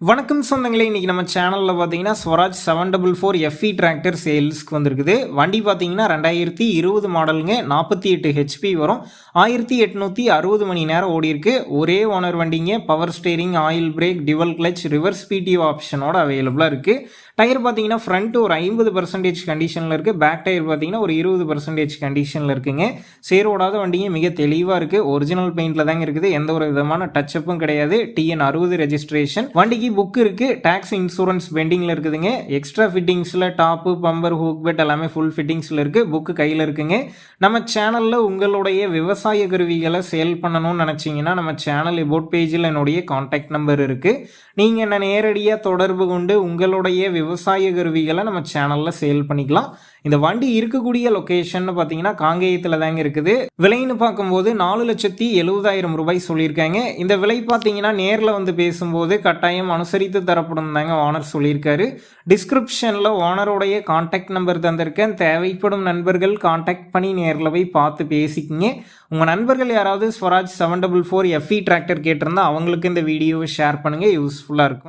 வணக்கம் சொந்தங்களே இன்றைக்கி நம்ம சேனலில் பார்த்தீங்கன்னா Swaraj seven double four FE tractor சேல்ஸ்க்கு வந்திருக்குது. வண்டி பார்த்தீங்கன்னா ரெண்டாயிரத்தி இருபது மாடலுங்க நாற்பத்தி எட்டு ஹெச்பி வரும். ஆயிரத்தி எட்நூற்றி அறுபது மணி நேரம் ஓடிருக்கு ஒரே ஓனர் வண்டிங்க. Power steering oil brake dual clutch reverse PTO ஆப்ஷனோட அவைலபிளாக இருக்குது டயர் பார்த்தீங்கன்னா ஃப்ரண்ட் ஒரு ஐம்பது பர்சன்டேஜ் கண்டிஷனில் இருக்குது பேக் டயர் பார்த்தீங்கன்னா ஒரு இருபது பர்சன்டேஜ் கண்டிஷனில் இருக்குங்க. சேரோடாத வண்டிங்க மிக தெளிவாக இருக்குது ஒரிஜினல் பெயிண்டில் தாங்க இருக்குது. எந்த ஒரு விதமான டச்சப்பும் கிடையாது. டிஎன் அறுபது ரெஜிஸ்ட்ரேஷன் வண்டிக்கு புக் இருக்குது டேக்ஸ் இன்சூரன்ஸ் பெண்டிங்கில் இருக்குதுங்க. எக்ஸ்ட்ரா ஃபிட்டிங்ஸில் டாப்பு பம்பர் ஹூக் பெட் எல்லாமே ஃபுல் ஃபிட்டிங்ஸில் இருக்குது புக்கு கையில் இருக்குங்க. நம்ம சேனலில் உங்களுடைய விவசாய கருவிகளை சேல் பண்ணணும்னு நினச்சிங்கன்னா நம்ம சேனல் எபோட் பேஜில் என்னுடைய காண்டாக்ட் நம்பர் இருக்குது நீங்கள் என்ன நேரடியாக தொடர்பு கொண்டு உங்களுடைய விவசாய கருவிகளை நம்ம சேனலில் சேல் பண்ணிக்கலாம். இந்த வண்டி இருக்கக்கூடிய லொக்கேஷன் பார்த்தீங்கன்னா காங்கேயத்தில் தாங்க இருக்குது. விலைன்னு பார்க்கும்போது நாலு லட்சத்தி எழுபதாயிரம் ரூபாய் சொல்லியிருக்காங்க. இந்த விலை பார்த்தீங்கன்னா நேரில் வந்து பேசும்போது கட்டாயம் அனுசரித்து தரப்படும் தாங்க ஓனர் சொல்லியிருக்காரு. டிஸ்கிரிப்ஷனில் ஓனருடைய காண்டாக்ட் நம்பர் தந்திருக்கேன். தேவைப்படும் நண்பர்கள் காண்டாக்ட் பண்ணி நேரில் போய் பார்த்து பேசிக்கிங்க. உங்கள் நண்பர்கள் யாராவது Swaraj seven double four FE tractor கேட்டிருந்தா அவங்களுக்கு இந்த வீடியோவை ஷேர் பண்ணுங்கள் யூஸ்ஃபுல்லாக இருக்கும்.